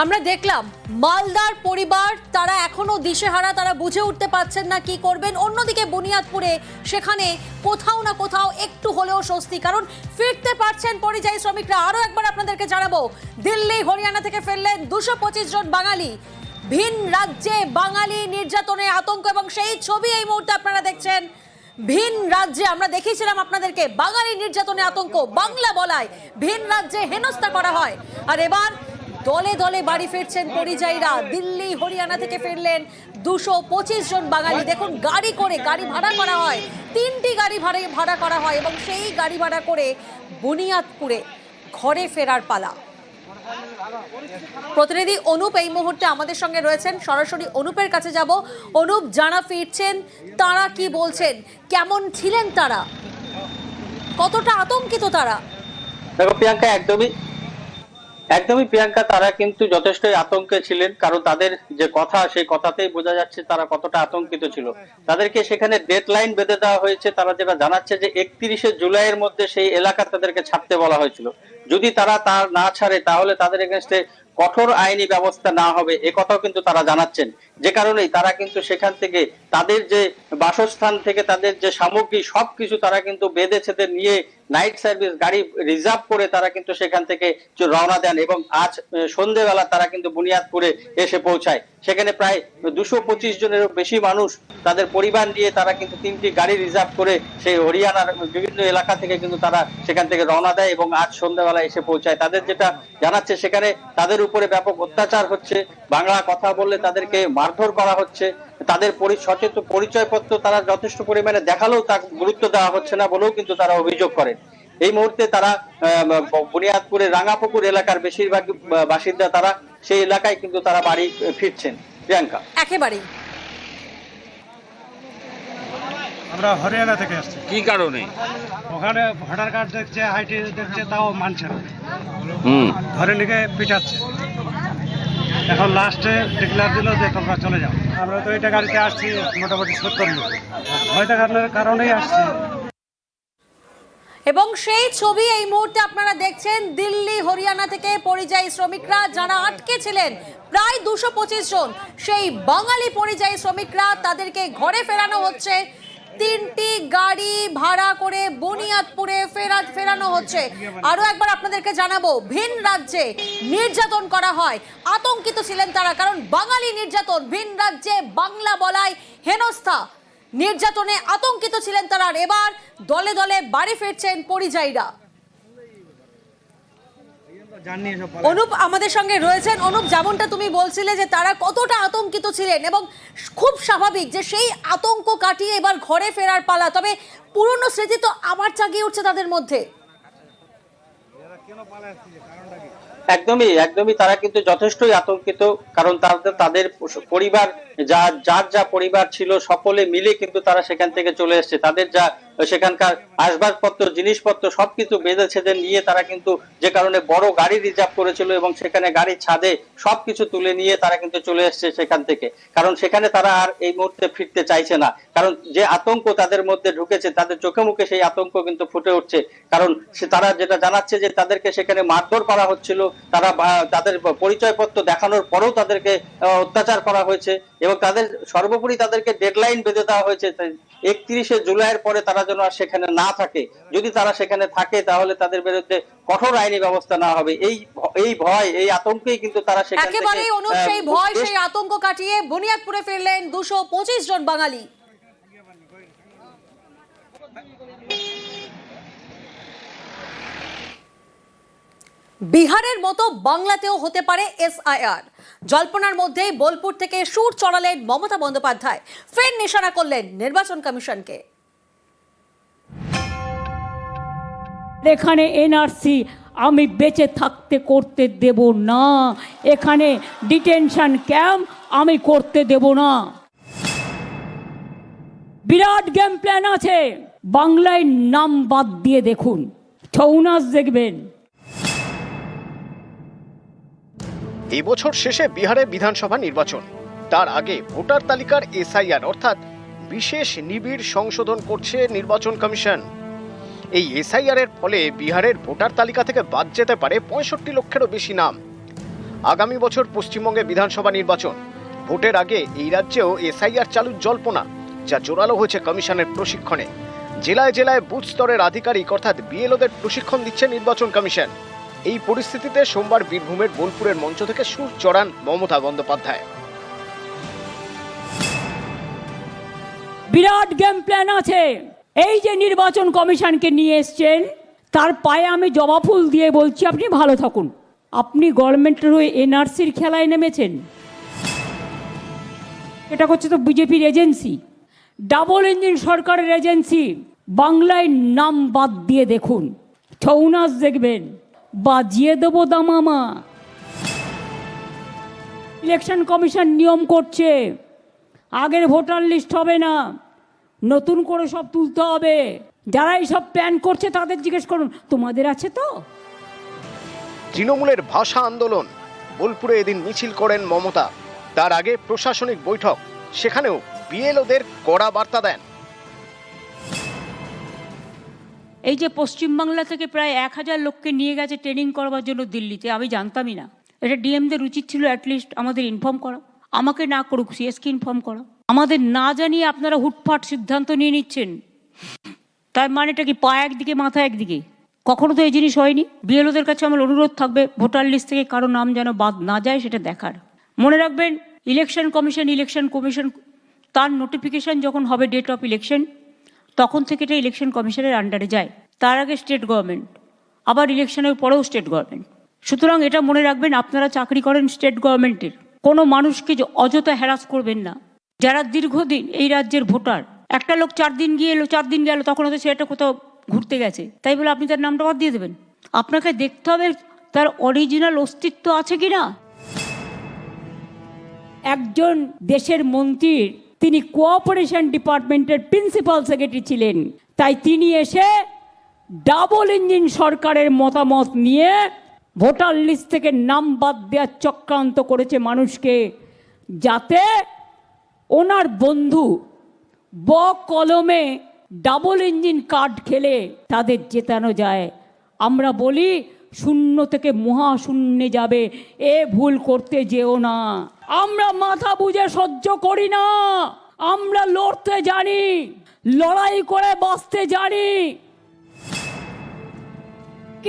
আমরা দেখলাম, মালদার পরিবার, তারা এখনও দিশেহারা, তারা বুঝে উঠতে পারছেন না কি করবেন। অন্যদিকে বুনিয়াদপুরে, সেখানে কোথাও না কোথাও একটু হলেও স্বস্তি, কারণ ফিরতে পারছেন পরিযায়ী শ্রমিকরা। আরও একবার আপনাদেরকে জানাব, দিল্লি, হরিয়ানা থেকে ফিরলেন দুশো জন বাঙালি। ভিন রাজ্যে বাঙালি নির্যাতনে আতঙ্ক, এবং সেই ছবি এই মুহূর্তে আপনারা দেখছেন। ভিন রাজ্যে, আমরা দেখিয়েছিলাম আপনাদেরকে, বাঙালি নির্যাতনে আতঙ্ক। বাংলা বলায়, ভিন রাজ্যে হেনস্থা করা হয়। আর এবার দলে দলে বাড়ি ফিরছেন পরিযায়ীরা। দিল্লি, হরিয়ানা থেকে ফিরলেন দুশো পঁচিশ জন বাঙালি। দেখুন, গাড়ি করে গাড়ি ভাড়া করা হয়। তিনটি গাড়ি ভাড়া ভাড়া করা হয় এবং সেই গাড়ি ভাড়া করে বুনিয়াদপুরে ঘরে ফেরার পালা। প্রতিনিধি অনুপ এই মুহূর্তে আমাদের সঙ্গে রয়েছেন। সরাসরি অনুপের কাছে যাব। অনুপ, যারা ফিরছেন, তারা কি বলছেন? কেমন ছিলেন তারা? কতটা আতঙ্কিত তারা? দেখো, প্রিয়াঙ্কা, একদমই একদমই প্রিয়াঙ্কা, তারা কিন্তু যথেষ্টই আতঙ্কে ছিলেন, কারণ তাদের যে কথা, সেই কথাতেই বোঝা যাচ্ছে তারা কতটা আতঙ্কিত ছিল। তাদেরকে সেখানে ডেড লাইন বেঁধে দেওয়া হয়েছে, তারা যেটা জানাচ্ছে যে একত্রিশে জুলাইয়ের মধ্যে সেই এলাকা তাদেরকে ছাড়তে বলা হয়েছিল। যদি তারা তা না ছাড়ে তাহলে তাদের এগেনস্টে কঠোর আইনি ব্যবস্থা না হবে এ কথাও কিন্তু তারা জানাচ্ছেন। যে কারণেই তারা কিন্তু সেখান থেকে তাদের যে বাসস্থান থেকে তাদের যে সামগ্রী সবকিছু তারা কিন্তু বেঁধে ছেদে নিয়ে নাইট সার্ভিস গাড়ি রিজার্ভ করে তারা কিন্তু সেখান থেকে রওনা দেন এবং আজ আহ, সন্ধেবেলা তারা কিন্তু বুনিয়াদপুরে এসে পৌঁছায়। সেখানে প্রায় দুশো পঁচিশ জনেরও বেশি মানুষ তাদের পরিবার নিয়ে তারা কিন্তু তিনটি গাড়ি রিজার্ভ করে সেই হরিয়ানার বিভিন্ন এলাকা থেকে কিন্তু তারা সেখান থেকে রওনা দেয় এবং আজ সন্ধ্যাবেলা এসে পৌঁছায়। তাদের যেটা জানাচ্ছে, সেখানে তাদের উপরে ব্যাপক অত্যাচার হচ্ছে। বাংলা কথা বললে তাদেরকে মারধর করা হচ্ছে। তাদের পরি সচেতন পরিচয়পত্র তারা যথেষ্ট পরিমাণে দেখালেও তা গুরুত্ব দেওয়া হচ্ছে না বলেও কিন্তু তারা অভিযোগ করেন। এই মুহূর্তে তারা বুনিয়াদপুরের রাঙাপুকুর এলাকার বেশিরভাগ বাসিন্দা তারা। সেই এলাকায় কিন্তু তারা বাড়ি ফিরছেন। প্রিয়াঙ্কা। একেবারেই। আমরা হরিয়ানা থেকে আসছি। কি কারণে? ওখানে ভোটার কার্ড দেখছে আইটি দেখছে তাও মানছে না। হুম। ধরে নিকে পিটাচ্ছে। এখন লাস্টে ডিক্লেয়ার দিল যে তোমরা চলে যাও। আমরা তো এটা গাড়িতে আসছি মোটামুটি সত্তর লোক ভয় দেখানোর কারণেই আসছি। এবং সেই ছবি এই মুহূর্তে আপনারা দেখছেন দিল্লি হরিয়ানা থেকে পরিযায়ী শ্রমিকরা যারা আটকে ছিলেন প্রায় দুশো পঁচিশ জন। সেই বাঙালি পরিযায়ী শ্রমিকরা তাদেরকে ঘরে ফেরানো হচ্ছে। তিনটি গাড়ি ভাড়া করে বুনিয়াদপুরে ফেরা ফেরানো হচ্ছে। আরও একবার আপনাদেরকে জানাব, ভিন রাজ্যে নির্যাতন করা হয়। আতঙ্কিত ছিলেন তারা, কারণ বাঙালি নির্যাতন, ভিন রাজ্যে বাংলা বলায় হেনস্থা। নির্যাতনে আতঙ্কিত ছিলেন তারা এবার দলে দলে বাড়ি ফিরছেন পরিযায়ীরা। অনুপ আমাদের সঙ্গে রয়েছেন। অনুপ যেমনটা তুমি বলছিলে যে তারা কতটা আতঙ্কিত ছিলেন এবং খুব স্বাভাবিক যে সেই আতঙ্ক কাটিয়ে এবার ঘরে ফেরার পালা। তবে পুরনো স্মৃতি তো আবার জাগিয়ে উঠছে তাদের মধ্যে। একদমই একদমই তারা কিন্তু যথেষ্টই আতঙ্কিত কারণ তাদের তাদের পরিবার যা যার যা পরিবার ছিল সকলে মিলে কিন্তু তারা সেখান থেকে চলে এসেছে। তাদের যা সেখানকার আসবাবপত্র, জিনিসপত্র সবকিছু বেঁধে ছেদে নিয়ে তারা কিন্তু যে কারণে বড় গাড়ি রিজার্ভ করেছিল এবং সেখানে গাড়ির ছাদে সবকিছু তুলে নিয়ে তারা কিন্তু চলে এসেছে সেখান থেকে। কারণ সেখানে তারা আর এই মুহূর্তে ফিরতে চাইছে না। কারণ যে আতঙ্ক তাদের মধ্যে ঢুকেছে, তাদের চোখে মুখে সেই আতঙ্ক কিন্তু ফুটে উঠছে। কারণ তারা যেটা জানাচ্ছে যে তাদেরকে সেখানে মারধর করা হচ্ছিল, তারা তাদের পরিচয়পত্র দেখানোর পরেও তাদেরকে অত্যাচার করা হয়েছে এবং তাদের সর্বোপরি তাদেরকে ডেডলাইন বেঁধে দেওয়া হয়েছে। একত্রিশে জুলাইয়ের পরে তারা যেন আর সেখানে না থাকে। যদি তারা সেখানে থাকে তাহলে তাদের বিরুদ্ধে কঠোর আইনি ব্যবস্থা না হবে। এই এই ভয় এই আতঙ্কেই কিন্তু তারা সেখান থেকে একেবারেই অনুপ সেই ভয় সেই আতঙ্ক কাটিয়ে বুনিয়াদপুরে ফিরলেন দুশো পঁচিশ জন বাঙালি। বিহারের মতো বাংলাতেও হতে পারে এসআইআর। জল্পনার মধ্যেই বোলপুর থেকে সুর চড়ালেন মমতা বন্দ্যোপাধ্যায়। ফের নিশানা করলেন নির্বাচন কমিশনকে। এখানে এনআরসি আমি বেঁচে থাকতে করতে দেব না। এখানে ডিটেনশন ক্যাম্প আমি করতে দেব না। বিরাট গেম প্ল্যান আছে। বাংলায় নাম বাদ দিয়ে দেখুন। ছৌ নাচ দেখবেন। এই বছর শেষে বিহারে বিধানসভা নির্বাচন। তার আগে ভোটার তালিকার এসআইআর অর্থাৎ বিশেষ নিবিড় সংশোধন করছে নির্বাচন কমিশন। এই এসআইআর এর ফলে বিহারের ভোটার তালিকা থেকে বাদ যেতে পারে পঁয়ষট্টি লক্ষেরও বেশি নাম। আগামী বছর পশ্চিমবঙ্গে বিধানসভা নির্বাচন। ভোটের আগে এই রাজ্যেও এসআইআর চালুর জল্পনা, যা জোরালো হয়েছে কমিশনের প্রশিক্ষণে। জেলায় জেলায় বুথ স্তরের আধিকারিক অর্থাৎ বিএলওদের প্রশিক্ষণ দিচ্ছে নির্বাচন কমিশন। এই পরিস্থিতিতে সোমবার বীরভূমের বোলপুরের মঞ্চ থেকে সুর চড়ান মমতা বন্দ্যোপাধ্যায়। বিরাট গেম প্ল্যান আছে। এই যে নির্বাচন কমিশনকে নিয়ে এসছেন, তার পায়ে আমি জবা ফুল দিয়ে বলছি, আপনি ভালো থাকুন। আপনি গভর্নমেন্টের হয়ে এনআরসির খেলায় নেমেছেন। এটা হচ্ছে তো বিজেপির এজেন্সি। ডাবল ইঞ্জিন সরকারের এজেন্সি। বাংলায় নাম বাদ দিয়ে দেখুন। ছৌনাচ দেখবেন। বাজিয়ে দেবো দামামা। ইলেকশন কমিশন নিয়ম করছে। আগের ভোটার লিস্ট হবে না। নতুন করে সব তুলতে হবে। যারা এইসব প্ল্যান করছে তাদের জিজ্ঞেস করুন তোমাদের আছে তো? তৃণমূলের ভাষা আন্দোলন। বোলপুরে এদিন মিছিল করেন মমতা। তার আগে প্রশাসনিক বৈঠক। সেখানেও বিএলওদের কড়া বার্তা দেন। এই যে পশ্চিমবাংলা থেকে প্রায় এক হাজার লোককে নিয়ে গেছে ট্রেনিং করবার জন্য দিল্লিতে আমি জানতামই না। এটা ডিএমদের উচিত ছিল অ্যাটলিস্ট আমাদের ইনফর্ম করা। আমাকে না করুক সিএসকে ইনফর্ম করা। আমাদের না জানিয়ে আপনারা হুটফাট সিদ্ধান্ত নিয়ে নিচ্ছেন। তার মানেটা কি পা একদিকে, মাথা একদিকে? কখনো তো এই জিনিস হয়নি। বিএলওদের কাছে আমার অনুরোধ থাকবে ভোটার লিস্ট থেকে কারও নাম যেন বাদ না যায়, সেটা দেখার। মনে রাখবেন, ইলেকশন কমিশন ইলেকশন কমিশন, তার নোটিফিকেশন যখন হবে ডেট অফ ইলেকশন, তখন থেকে এটা ইলেকশন কমিশনের আন্ডারে যায়। তার আগে স্টেট গভর্নমেন্ট, আবার ইলেকশনের পরেও স্টেট গভর্নমেন্ট। সুতরাং এটা মনে রাখবেন, আপনারা চাকরি করেন স্টেট গভর্নমেন্টের। কোনো মানুষকে অযথা হ্যারাস করবেন না। যারা দীর্ঘদিন এই রাজ্যের ভোটার, একটা লোক চার দিন গিয়ে এলো, চার দিন গেল, তখন হয়তো সে সেটা কোথাও ঘুরতে গেছে। তাই বলে আপনি তার নামটা বাদ দিয়ে দেবেন। আপনাকে দেখতে হবে তার অরিজিনাল অস্তিত্ব আছে কি না একজন দেশের মন্ত্রীর, তিনি কোঅপারেশন ডিপার্টমেন্টের প্রিন্সিপাল সেক্রেটারি ছিলেন। তাই তিনি এসে ডাবল ইঞ্জিন সরকারের মতামত নিয়ে ভোটার লিস্ট থেকে নাম বাদ দেওয়ার চক্রান্ত করেছে মানুষকে, যাতে ওনার বন্ধু ব কলমে ডাবল ইঞ্জিন কার্ড খেলে তাদের জেতানো যায়। আমরা বলি, শূন্য থেকে মহাশূন্যে যাবে। এ ভুল করতে যেও না। আমরা মাথা বুঝে সহ্য করি না। আমরা লড়তে জানি, লড়াই করে বাঁচতে জানি।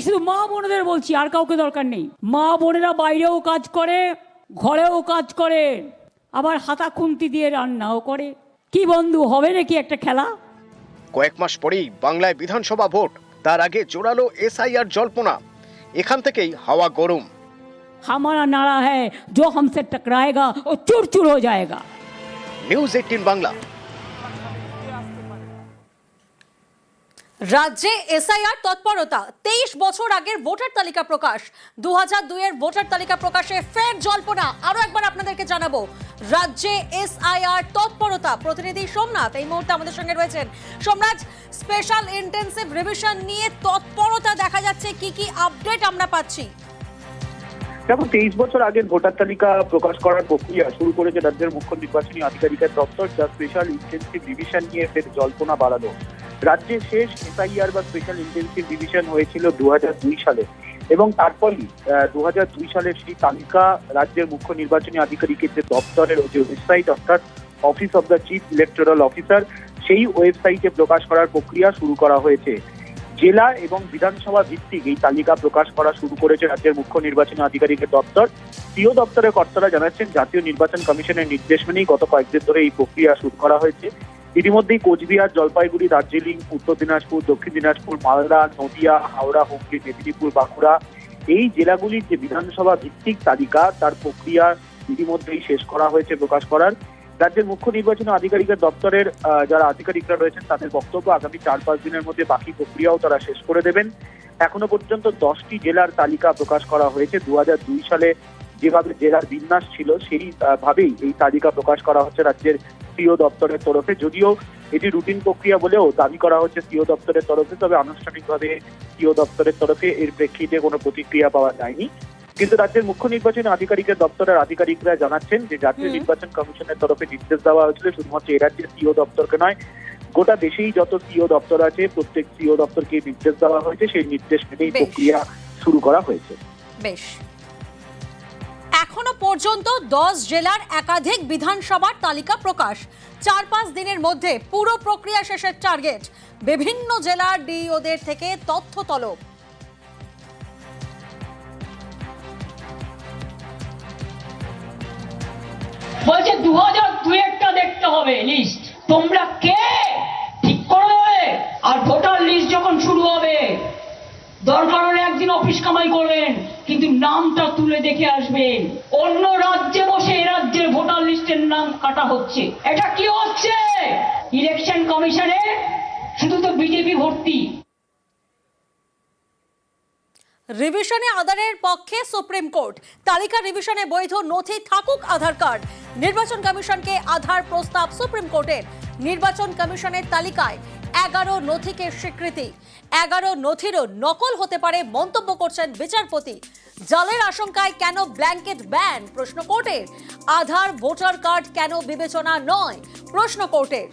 শুধু মা বোনেদের বলছি, আর কাউকে দরকার নেই। মা বোনেরা বাইরেও কাজ করে, ঘরেও কাজ করে। আবার হাতা খুন্তি দিয়ে রান্নাও করে। কি বন্ধু হবে নাকি একটা খেলা? কয়েক মাস পরেই বাংলায় বিধানসভা ভোট। তার আগে জোরালো এসআইআর জল্পনা। এখান থেকেই হাওয়া গরম। হামারা নাড়া হ্যাঁ জো হামসে টকরায়েগা ও চুরচুর হয়ে যায়গা নিউজ এইটিন বাংলা। রাজ্যে এসআইআর তৎপরতা, তেইশ বছর আগের ভোটার তালিকা প্রকাশ। দু দুইয়ের ভোটার তালিকা প্রকাশে ফের জল্পনা। আরও একবার আপনাদেরকে জানাব, রাজ্যে এসআইআর তৎপরতা। প্রতিনিধি সোমনাথ এই মুহূর্তে আমাদের সঙ্গে রয়েছেন। সোমনাথ, স্পেশাল ইন্টেন্সিভ রিভিশন নিয়ে তৎপরতা দেখা যাচ্ছে। কি কি আপডেট আমরা পাচ্ছি? দেখো, তেইশ বছর আগের ভোটার তালিকা প্রকাশ করার প্রক্রিয়া শুরু করেছে রাজ্যের মুখ্য নির্বাচনী আধিকারিকের দপ্তর, যা স্পেশাল ইন্টেন্সিভ ডিভিশন নিয়ে ফের জল্পনা বাড়ালো। রাজ্যে শেষ এসআইআর বা স্পেশাল ইন্টেন্সিভ ডিভিশন হয়েছিল দুহাজার দুই সালে এবং তারপরই দু সালের সেই তালিকা রাজ্যের মুখ্য নির্বাচনী আধিকারিকের যে দপ্তরের যে ওয়েবসাইট অর্থাৎ office of the chief electoral officer সেই ওয়েবসাইটে প্রকাশ করার প্রক্রিয়া শুরু করা হয়েছে। জেলা এবং বিধানসভা ভিত্তিক এই তালিকা প্রকাশ করা শুরু করেছে রাজ্যের মুখ্য নির্বাচনী আধিকারিকের দপ্তর। সিও দপ্তরের কর্তারা জানাচ্ছেন, জাতীয় নির্বাচন কমিশনের নির্দেশ মেনেই গত কয়েকদিন ধরে এই প্রক্রিয়া শুরু করা হয়েছে। ইতিমধ্যেই কোচবিহার, জলপাইগুড়ি, দার্জিলিং, উত্তর দিনাজপুর, দক্ষিণ দিনাজপুর, মালদা, নদিয়া, হাওড়া, হুগলি, মেদিনীপুর, বাঁকুড়া এই জেলাগুলির যে বিধানসভা ভিত্তিক তালিকা, তার প্রক্রিয়া ইতিমধ্যেই শেষ করা হয়েছে, প্রকাশ করার। রাজ্যের মুখ্য নির্বাচন আধিকারিকের দপ্তরের যারা আধিকারিকরা রয়েছেন, তাদের বক্তব্য আগামী চার পাঁচ দিনের মধ্যে বাকি প্রক্রিয়াও তারা শেষ করে দেবেন। এখনও পর্যন্ত দশটি জেলার তালিকা প্রকাশ করা হয়েছে। দু সালে যেভাবে জেলার বিন্যাস ছিল, সেই ভাবেই এই তালিকা প্রকাশ করা হচ্ছে রাজ্যের সিও দপ্তরের তরফে যদিও এটি রুটিন প্রক্রিয়া বলেও দাবি করা হচ্ছে সিও দপ্তরের তরফে তবে আনুষ্ঠানিকভাবে সিও দপ্তরের তরফে এর প্রেক্ষিতে কোনো প্রতিক্রিয়া পাওয়া যায়নি। কিন্তু রাজ্যের মুখ্য নির্বাচনী আধিকারিকের দপ্তরের আধিকারিকরা জানাচ্ছেন যে জাতীয় নির্বাচন কমিশনের তরফে নির্দেশ দেওয়া হয়েছিল শুধুমাত্র এ রাজ্যের সিও দপ্তরকে নয় গোটা দেশেই যত সিও দপ্তর আছে প্রত্যেক সিও দপ্তরকে নির্দেশ দেওয়া হয়েছে। সেই নির্দেশ মেনেই প্রক্রিয়া শুরু করা হয়েছে। বেশ। পর্যন্ত দশ জেলার একাধিক বিধানসভার তালিকা প্রকাশ। চার পাঁচ দিনের মধ্যে পুরো প্রক্রিয়া শেষের টার্গেট। বিভিন্ন জেলার ডিওদের থেকে তথ্য তলব। বলছে দু হাজার দুই একটা দেখতে হবে লিস্ট তোমরা কে? ঠিক করে দেবে। আর ভোটার লিস্ট যখন শুরু হবে, দরকার হলে একদিন অফিস কামাই করবেন। কিন্তু নামটা তুলে দেখে আসবে অন্য রাজ্যে বসে এ রাজ্যের ভোটার লিস্টের নাম কাটা হচ্ছে। এটা কি হচ্ছে? ইলেকশন কমিশনে শুধু তো বিজেপি ভর্তি। রিভিশনে আধারের পক্ষে সুপ্রিম কোর্ট। তালিকা রিভিশনে বৈধ নথি থাকুক আধার কার্ড। নির্বাচন কমিশনকে আধার প্রস্তাব সুপ্রিম কোর্টের। নির্বাচন কমিশনের তালিকায় এগারো নথিকে স্বীকৃতি। এগারো নথিরও নকল হতে পারে মন্তব্য করছেন বিচারপতি। জলের আশঙ্কায় কেন ব্ল্যাঙ্কেট ব্যান? প্রশ্ন কোর্টের। আধার, ভোটার কার্ড কেন বিবেচনা নয়? প্রশ্ন কোর্টের।